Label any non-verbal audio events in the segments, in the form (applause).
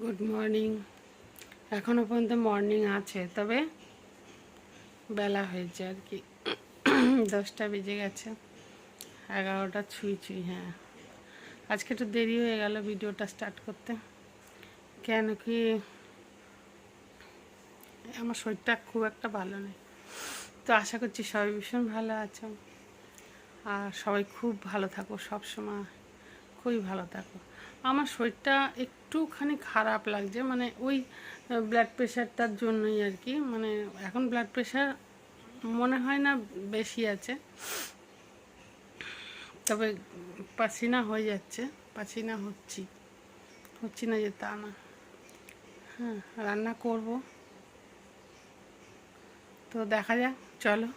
Good morning এখনও পর্যন্ত morning আছে, তবে বেলা হয়েছে আর কি। (clears throat) দশটা বেজে গেছে, এগারোটা ছুঁই ছুঁই হ্যাঁ। আজকে একটু দেরি হয়ে গেল ভিডিওটা স্টার্ট করতে। কেন কি আমার শরীরটা খুব একটা ভালো নেই। তো আশা করছি সবাই ভীষণ ভালো আছো। আর সবাই খুব ভালো থাকো সব সময় খুবই ভালো থাকো। আমার শরীরটা একটুখানি খারাপ লাগছে মানে ওই ব্লাড প্রেশারটার জন্যই আর কি। মানে এখন ব্লাড প্রেশার মনে হয় না বেশি আছে। তবে পাসিনা হয়ে যাচ্ছে, পাসিনা হচ্ছি। হচ্ছি না যে তা না। হ্যাঁ রান্না করব। তো দেখা যাক, চলো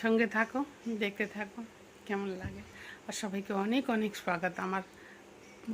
সঙ্গে থাকো, দেখতে থাকো, কেমন লাগে। আর সবাইকে অনেক অনেক স্বাগত আমার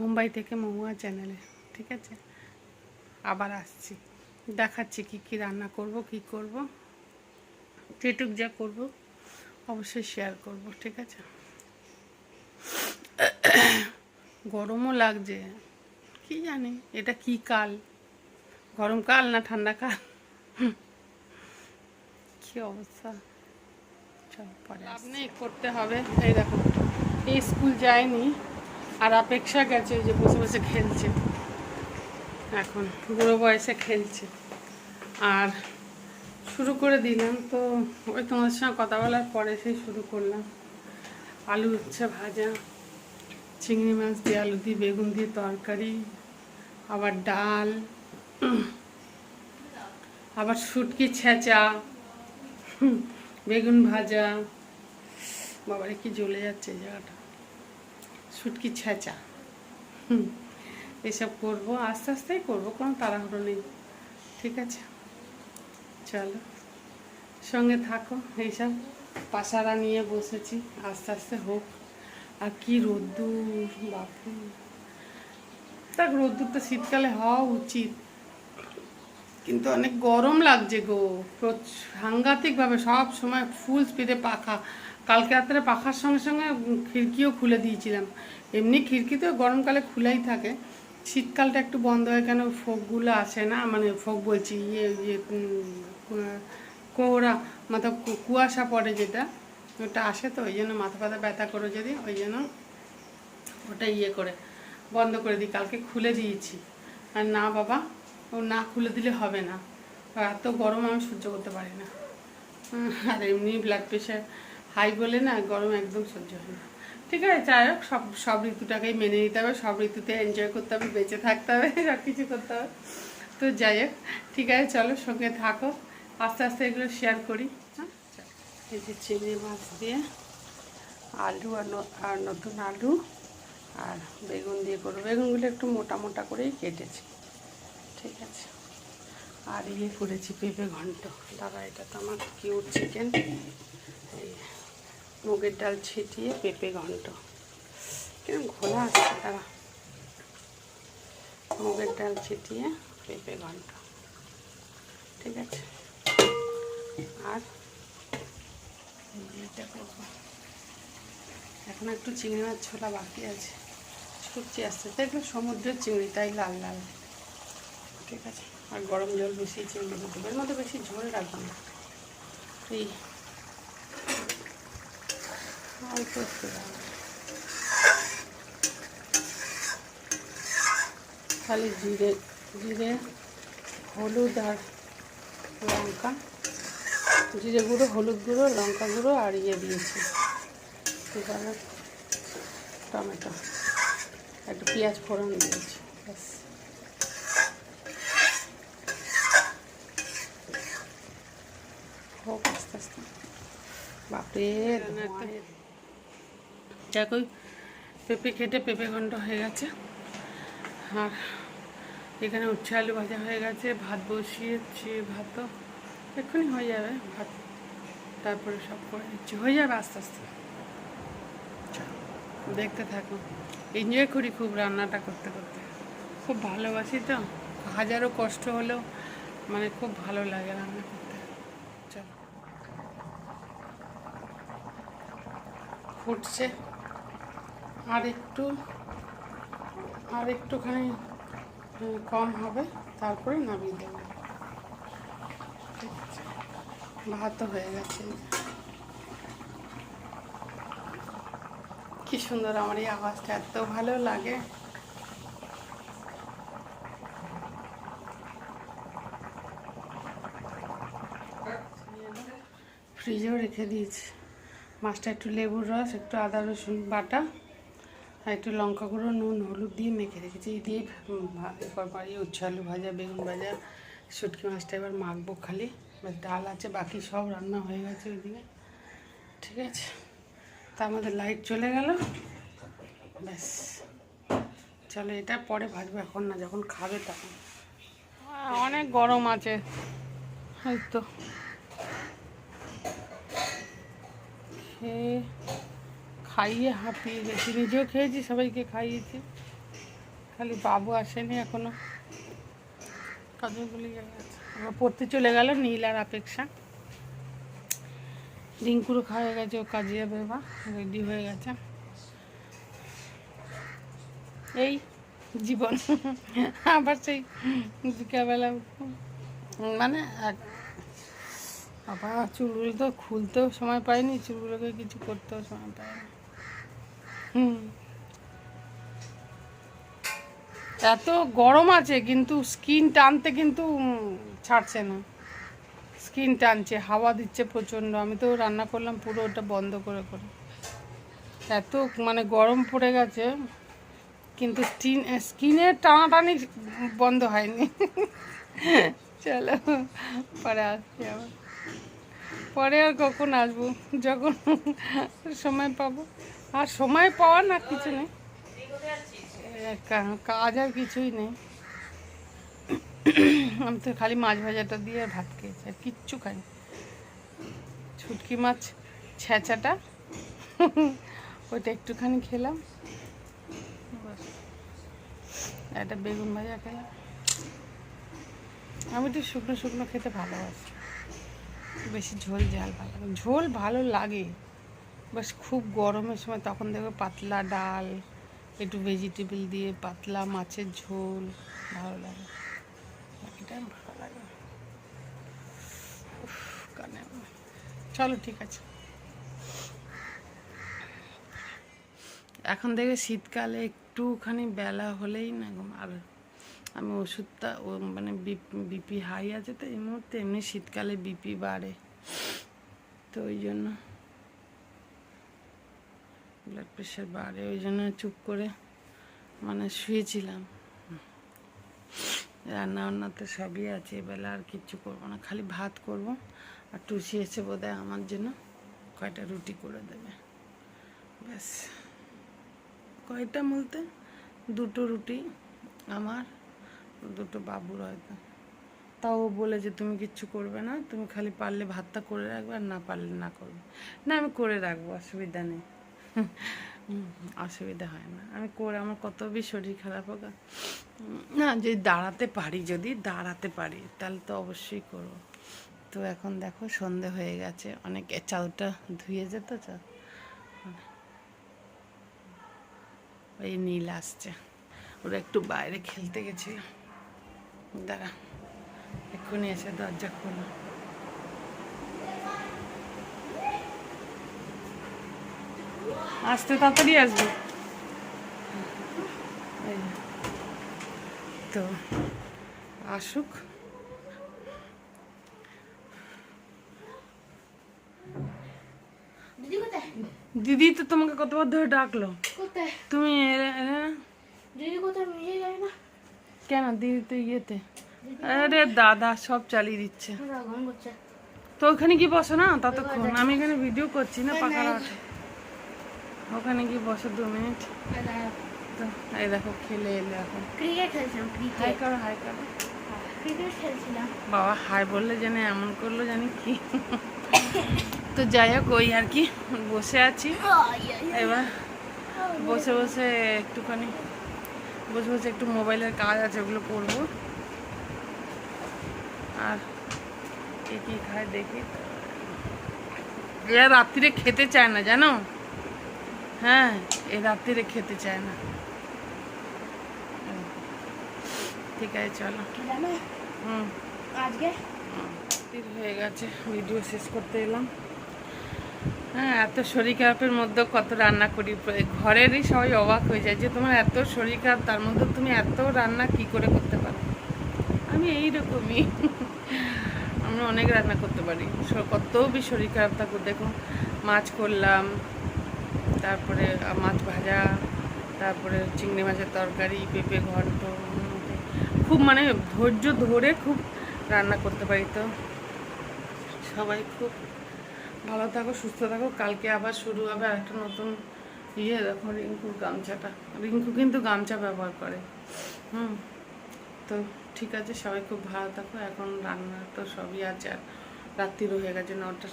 মুম্বাই থেকে মহুয়া চ্যানেলে ঠিক আছে? আবার আসছি। দেখাচ্ছি কি কি রান্না করব কি করব। যেটুক যা করব অবশ্যই শেয়ার করব ঠিক আছে? গরমও লাগছে। কি জানি এটা কি কাল? গরমকাল না ঠান্ডা কাল? কি অবস্থা? চল পরে আপনি করতে হবে। এই দেখো এই স্কুল যায়নি। আর অপেক্ষা গেছে যে বসে বসে খেলছে। এখন বুড়ো বয়সে খেলছে। আর শুরু করে দিলাম তো ওই তোমাদের সঙ্গে কথা বলার পরে সেই শুরু করলাম। আলু উচ্ছে ভাজা, চিংড়ি মাছ দিয়ে আলু দিয়ে বেগুন দিয়ে তরকারি, আবার ডাল, আবার শুটকি ছেঁচা, বেগুন ভাজা। বাবারে কি জ্বলে যাচ্ছে জায়গাটা। শুটকি ছেঁচা। এসব করব, আস্তে আস্তেই করব, কোনো তাড়াহুড়ো নেই, ঠিক আছে? চলো, সঙ্গে থাকো, এইসব পাশারা নিয়ে বসেছি, আস্তে আস্তে হোক। আর কি রোদ্দুর বাপু তাক রোদ্দুরটা শীতকালে হওয়া উচিত। কিন্তু অনেক গরম লাগছে গো সাংঘাতিকভাবে সব সময় ফুল স্পিডে পাখা। কালকে রাত্রে পাখার সঙ্গে সঙ্গে খিড়কিও খুলে দিয়েছিলাম। এমনি খিড়কি তো গরমকালে খুলেই থাকে। শীতকালটা একটু বন্ধ হয় কেন ফোকগুলো আসে না? মানে ফোক বলছি ইয়ে ইয়ে কোহরা, মাথা কুয়াশা পড়ে যেটা, ওটা আসে তো, ওই জন্য মাথা ব্যথা ব্যথা করে যদি, ওই জন্য ওটা ইয়ে করে, বন্ধ করে দিই। কালকে খুলে দিয়েছি। আর না বাবা, ও না খুলে দিলে হবে না। এত গরম আমি সহ্য করতে পারি না। আর এমনি ব্লাড প্রেশার হাই বলে না, গরম একদম সহ্য হয় না। ঠিক আছে, যাই হোক, সব সব ঋতুটাকেই মেনে নিতে হবে, সব ঋতুতে এনজয় করতে হবে, বেঁচে থাকতে হবে (laughs) সব কিছু করতে হবে। তো যাই হোক, ঠিক আছে, চলো সঙ্গে থাকো, আস্তে আস্তে এগুলো শেয়ার করি। হ্যাঁ এই যে চিংড়ি মাছ দিয়ে আলু আর আর নতুন আলু আর বেগুন দিয়ে করব। বেগুনগুলো একটু মোটা মোটা করেই কেটেছি। ঠিক আছে। আর ইয়ে করেছি, পেঁপে ঘন্ট। দাদা, এটা তো আমার কিউট চিকেন এই মুগের ডাল ছিটিয়ে পেঁপে ঘন্ট। কিরম ঘোলা আসছে তারা। মুগের ডাল ছিটিয়ে পেঁপে ঘন্ট। ঠিক আছে। আর? এখন একটু চিংড়ি মাছ ছোলা বাকি আছে। ছুটছি আসতে দেখবে সমুদ্রের চিংড়ি, তাই লাল লাল। ঠিক আছে। আর গরম জল বেশি চিংড়ি দেবো এর মধ্যে বেশি ঝোল রাখব না। এই অল্প একটু রাখব। খালি জিরে জিরে হলুদ আর লঙ্কা। জিরে গুঁড়ো হলুদ গুঁড়ো লঙ্কা গুঁড়ো আর ইয়ে দিয়েছি। এবারে টমেটো। একটু পেঁয়াজ ফোড়ন দিয়েছি ব্যাস। হোক আস্তে আস্তে। বাপরে দেখো পেঁপে কেটে পেঁপে ঘন্ট হয়ে গেছে। আর এখানে উচ্ছে আলু ভাজা হয়ে গেছে, ভাত বসিয়েছি ভাতও এক্ষুনি হয়ে যাবে, ভাত তারপরে সব করে দিচ্ছি হয়ে যাবে আস্তে আস্তে। দেখতে থাকো। এনজয় করি খুব রান্নাটা করতে করতে। খুব ভালোবাসি তো। হাজারো কষ্ট হলেও মানে খুব ভালো লাগে রান্না করতে। চলো। ফুটছে। আর একটু, আর একটুখানি কম হবে, তারপরে নামিয়ে দেবো। ভাতও হয়ে গেছে। কি সুন্দর আমার এই আওয়াজটা, এত ভালো লাগে। ফ্রিজেও রেখে দিয়েছি। মাছটা একটু লেবুর রস, একটু আদা রসুন বাটা। আর একটু লঙ্কা গুঁড়ো নুন হলুদ দিয়ে মেখে রেখেছি। এই দিয়ে উম, ভা- এ করব আর এই উচ্ছে আলু ভাজা বেগুন ভাজা শুটকি মাছটা এবার মাখবো খালি। ডাল আছে বাকি সব রান্না হয়ে গেছে ওইদিকে। ঠিক আছে? তার মধ্যে লাইট চলে গেল। ব্যাস। চলো এটা পরে ভাজবো এখন না যখন খাবে তখন। অনেক গরম আছে। হয়তো তো। খেয়ে খাইয়ে হাঁপিয়ে গেছি। নিজেও খেয়েছি, সবাইকে খাইয়েছি। খালি বাবু আসেনি এখনও। কাজে বলে আবার পড়তে চলে গেল নীল আর অপেক্ষা রিঙ্কুরও খাওয়া গেছে, ও কাজে যাবে বা, রেডি হয়ে গেছে। এই জীবন, আবার সেই বিকালবেলা। মানে আবার চুলগুলো তো খুলতেও সময় পাইনি, চুলগুলোকে কিছু করতেও সময় পাইনি। এত গরম আছে, কিন্তু স্কিন টানতে কিন্তু ছাড়ছে না। স্কিন টানছে, হাওয়া দিচ্ছে প্রচণ্ড। আমি তো রান্না করলাম পুরো ওটা বন্ধ করে করে। এত মানে গরম পড়ে গেছে, কিন্তু স্কিন স্কিনের টানাটানি বন্ধ হয়নি। চলো, পরে আসছি আবার। পরে আর কখন আসব? যখন সময় পাবো। আর সময় পাওয়া না, কিছু নেই। কাজ আর কিছুই নেই। আমি তো খালি মাছ ভাজাটা দিয়ে আর ভাত খেয়েছি, আর কিচ্ছু খাই ছুটকি মাছ ছেঁচাটা ওইটা একটুখানি খেলাম। একটা বেগুন ভাজা খেলাম। আমি একটু শুকনো শুকনো খেতে ভালোবাসি। বেশি ঝোল ঝাল ভালো ঝোল ভালো লাগে। বাস খুব গরমের সময় তখন দেখবে পাতলা ডাল, একটু ভেজিটেবল দিয়ে পাতলা মাছের ঝোল, ভালো লাগে। ভালো লাগে। কানে চলো, ঠিক আছে। এখন দেখে শীতকালে একটুখানি বেলা হলেই না ঘুম, আর আমি ওষুধটা ও মানে বিপি হাই আছে তো এই মুহূর্তে, এমনি শীতকালে বিপি বাড়ে। তো ওই জন্য। ব্লাড প্রেশার বাড়ে, ওই জন্য চুপ করে মানে শুয়েছিলাম। রান্না বান্না তো সবই আছে, এবেলা আর কিচ্ছু করব না, খালি ভাত করব। আর টুসি এসে বোধহয় আমার জন্য কয়টা রুটি করে দেবে। ব্যাস। কয়টা বলতে? দুটো রুটি আমার, দুটো বাবুর হয়তো। তাও বলে যে, তুমি কিচ্ছু করবে না, তুমি খালি পারলে ভাতটা করে রাখবে আর না পারলে না করবে। না, আমি করে রাখব, অসুবিধা নেই। অসুবিধা হয় না। আমি করে, আমার কত বেশি শরীর খারাপ হোক। না, যদি দাঁড়াতে পারি, যদি দাঁড়াতে পারি, তাহলে তো অবশ্যই করব। তো এখন দেখো, সন্ধে হয়ে গেছে, অনেক চালটা ধুয়ে যেত চাল। ওই নীল আসছে। ওরা একটু বাইরে খেলতে গেছিল। দাঁড়া, এক্ষুনি এসে দরজা খোলো। আসতে তাড়াতাড়ি আসবে। তো আসুক। দিদি তো তোমাকে কতবার ধরে ডাকলো? তুমি কেন দিদি তো ইয়েতে? আরে দাদা সব চালিয়ে দিচ্ছে। তো ওখানে কি বসো না? ততক্ষণ। আমি এখানে ভিডিও করছি না পাকা ওখানে কি বসো দু মিনিট। এই দেখো খেলে এলে এখন। ক্রিকেট খেলছিলাম হাই ক্রিকেট করো হাই করো। ক্রিকেট খেলছিলাম। বাবা হাই বললে জানে এমন করল জানি কি? তো যাই হোক ওই আর কি বসে আছি। এবার বসে বসে একটুখানি বসে বসে একটু মোবাইলের কাজ আছে ওগুলো করব। আর কে কি খায় দেখি। এরা রাত্রিরে খেতে চায় না জানো? হ্যাঁ এ রাত্রিরে খেতে চায় না। ঠিক আছে চলো। হুম। আজকে? হয়ে গেছে ভিডিও শেষ করতে এলাম। হ্যাঁ এত শরীর খারাপের মধ্যেও কত রান্না করি। ঘরেরই সবাই অবাক হয়ে যায় যে তোমার এত শরীর খারাপ তার মধ্যে তুমি এত রান্না কি করে করতে পারো? আমি এই এইরকমই। আমরা অনেক রান্না করতে পারি। কত বেশি শরীর খারাপ থাকুক দেখো মাছ করলাম তারপরে মাছ ভাজা, তারপরে চিংড়ি মাছের তরকারি, পেঁপে ঘন্ট, খুব মানে ধৈর্য ধরে খুব রান্না করতে পারি তো। সবাই খুব ভালো থাকো, সুস্থ থাকো। কালকে আবার শুরু হবে একটা নতুন ইয়ে দেখো রিঙ্কুর গামছাটা। রিঙ্কু কিন্তু গামছা ব্যবহার করে। হুম, তো ঠিক আছে, সবাই খুব ভালো থাকো। এখন রান্না তো সবই আছে, আর রাত্রি রয়ে গেছে নটা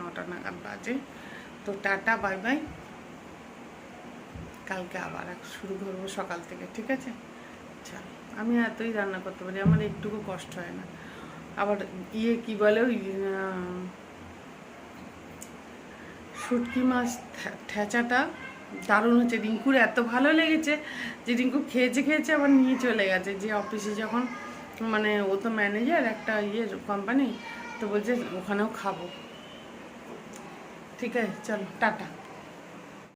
নটা নাগাদ বাজে। তো টাটা, বাই বাই। কালকে আবার শুরু করব সকাল থেকে, ঠিক আছে? চল, আমি এতই রান্না করতে পারি, আমার একটুকু কষ্ট হয় না। আবার ইয়ে কি বলে ওই শুটকি মাছ ঠেচাটা দারুণ হচ্ছে। রিঙ্কুর এত ভালো লেগেছে যে রিঙ্কু খেয়েছে খেয়েছে, আবার নিয়ে চলে গেছে। যে অফিসে যখন মানে ও তো ম্যানেজার একটা ইয়ে কোম্পানি তো বলছে ওখানেও খাব। ঠিক আছে চলো টাটা